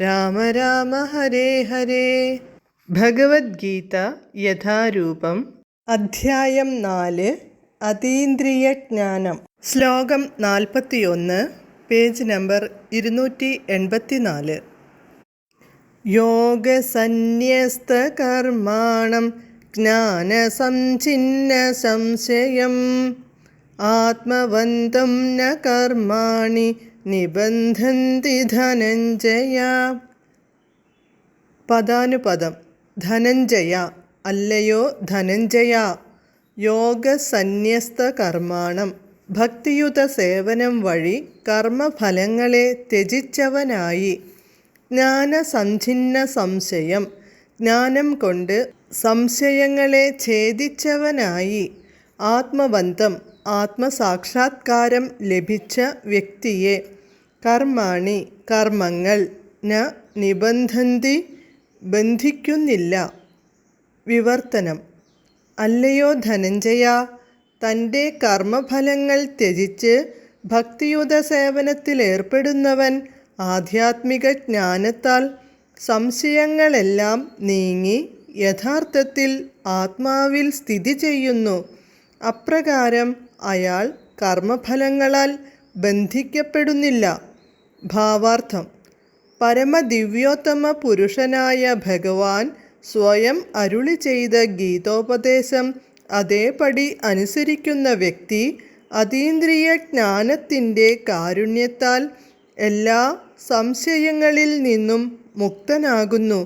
രാമ രാമ ഹരേ ഹരേ. ഭഗവത്ഗീത യഥാരൂപം. അധ്യായം നാല്. അതീന്ദ്രിയജ്ഞാനം. ശ്ലോകം നാൽപ്പത്തിയൊന്ന്. പേജ് നമ്പർ ഇരുന്നൂറ്റി എൺപത്തിനാല് യോഗസന്യസ്തകർമാണം. ജ്ഞാനസംഛിന്ന സംശയം ആത്മവന്തം ന കർമാണി. നിബന്ധന്തി ധനഞ്ജയ. പദാനുപദം ധനഞ്ജയ അല്ലയോ ധനഞ്ജയ. യോഗസന്യസ്ത കർമാണം ഭക്തിയുത സേവനം വഴി കർമ്മഫലങ്ങളെ ത്യജിച്ചവനായി. ജ്ഞാനസഞ്ചിന്ന സംശയം ജ്ഞാനം കൊണ്ട് സംശയങ്ങളെ ഛേദിച്ചവനായി. ആത്മബന്ധം ആത്മസാക്ഷാത്കാരം ലഭിച്ച വ്യക്തിയെ കർമാണി കർമ്മങ്ങൾ ന നിബന്ധന്തി ബന്ധിക്കുന്നില്ല. വിവർത്തനം. അല്ലയോ ധനഞ്ജയ തന്റെ കർമ്മഫലങ്ങൾ ത്യജിച്ച് ഭക്തിയുത സേവനത്തിലേർപ്പെടുന്നവൻ ആധ്യാത്മിക ജ്ഞാനത്താൽ സംശയങ്ങളെല്ലാം നീങ്ങി യഥാർത്ഥത്തിൽ ആത്മാവിൽ സ്ഥിതി ചെയ്യുന്നു. അപ്രകാരം അയാൾ കർമ്മഫലങ്ങളാൽ ബന്ധിക്കപ്പെടുന്നില്ല. ഭാവാർത്ഥം. പരമദിവ്യോത്തമ പുരുഷനായ ഭഗവാൻ സ്വയം അരുളി ചെയ്ത ഗീതോപദേശം അതേപടി അനുസരിക്കുന്ന വ്യക്തി അതീന്ദ്രിയ ജ്ഞാനത്തിന്റെ കാരുണ്യത്താൽ എല്ലാ സംശയങ്ങളിൽ നിന്നും മുക്തനാകുന്നു.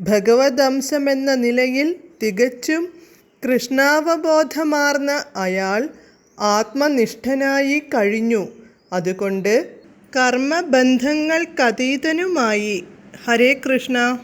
ഭഗവദംശമെന്ന നിലയിൽ തികച്ചും കൃഷ്ണാവബോധമാർന്ന അയാൾ ആത്മനിഷ്ഠനായി കഴിഞ്ഞു. അതുകൊണ്ട് കർമ്മബന്ധങ്ങൾക്കതീതനുമായി. ഹരേ കൃഷ്ണ.